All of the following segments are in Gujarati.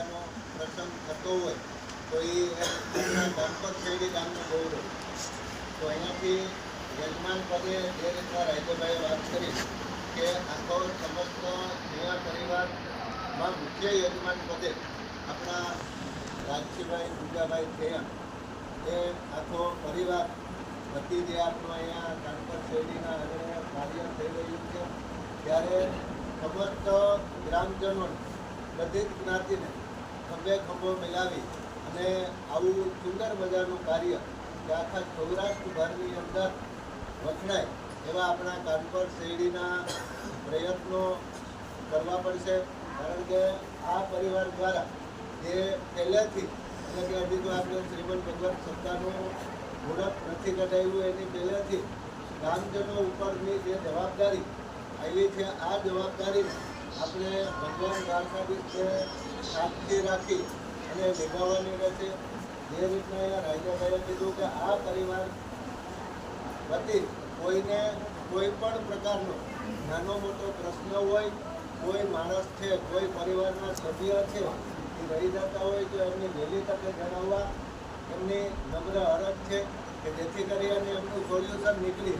મેળાનો પ્રસંગ થતો હોય, તો એ ગણપત શૈલી ગામનું ગૌરવ. તો અહીંયાથી યજમાન પદે જે રીતના રાયદેભાઈએ વાત કરી કે આખો સમસ્ત મેળા પરિવારમાં મુખ્ય યજમાન પદે આપણા રાજસીભાઈ દુર્ગાભાઈ થયા. એ આખો પરિવાર બધી જે આપણો અહીંયા ગણપત શૈલીના અને કાર્ય થઈ રહ્યું છે. ત્યારે સમસ્ત ગ્રામજનો બધી જ જ્ઞાતિને ખભે ખભો મિલાવી અને આવું સુંદર મજાનું કાર્ય કે આખા સૌરાષ્ટ્રભરની અંદર વખણાય એવા આપણા કાનપર શેરડીના પ્રયત્નો કરવા પડશે. કારણ કે આ પરિવાર દ્વારા જે પહેલેથી એટલે કે હજી તો આપણે શ્રીમદ ભગવત સત્તાનું મુહૂર્ત નથી કઢાવ્યું, એની પહેલેથી ગ્રામજનો ઉપરની જે જવાબદારી આવી છે, આ જવાબદારીને આપણે ભગવાન દ્વારકાધીશને સાક્ષી રાખી અને નિભાવવાની રહેશે જે રીતના અહીંયા રાજાભાઈએ કીધું કે આ પરિવાર વતી કોઈને કોઈ પણ પ્રકારનો નાનો મોટો પ્રશ્ન હોય, કોઈ માણસ છે, કોઈ પરિવારના સભ્ય છે, એ રહી જતા હોય તો એમની વહેલી તકે જણાવવા એમની નમ્ર અરજ છે કે જેથી કરી અને એમનું સોલ્યુશન નીકળી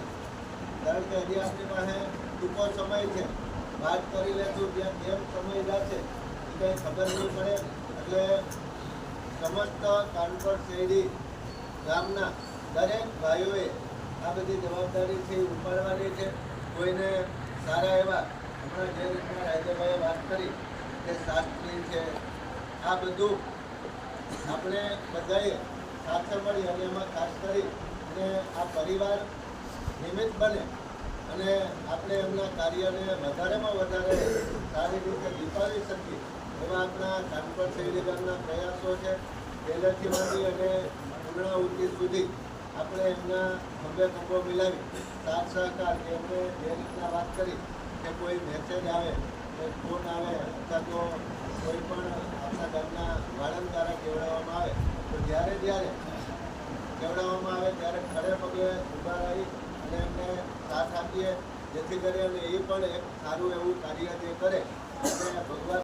કારણ કે હજી આપણી પાસે ટૂંકો સમય છે. વાત કરી લેશું જેમ જેમ સમય જશે, એ કંઈ ખબર નહીં પડે. એટલે સમસ્ત કાનપર શેરી ગામના દરેક ભાઈઓએ આ બધી જવાબદારી છે ઉપાડવાની છે. કોઈને સારા એવા, હમણાં જે રીતના રાજાભાઈએ વાત કરી, કે શાસ્ત્રી છે, આ બધું આપણે બધાએ સાથે મળી અને એમાં ખાસ કરી અને આ પરિવાર નિમિત્ત બને. અને આપણે એમના કાર્યને વધારેમાં વધારે સારી રીતે દીપાવી શકીએ એવા આપણા કાનપર શૈલી ગામના પ્રયાસો છે. પહેલેથી માંડી અને પૂર્ણાહુતિ સુધી આપણે એમના ખભે ખભો મિલાવી સાથ સહકાર કે એમને જે રીતના વાત કરી કે કોઈ મેસેજ આવે કોઈ ફોન આવે અથવા તો કોઈ પણ આપણા ગામના વાળન દ્વારા કેવડાવવામાં આવે, તો જ્યારે જ્યારે કેવડાવવામાં આવે, ત્યારે ખડે પગે ઊભા રહી અને એમને સાથ આપીએ. જેથી કરી અને એ પણ એક સારું એવું કાર્ય જે કરે. અને ભગવાન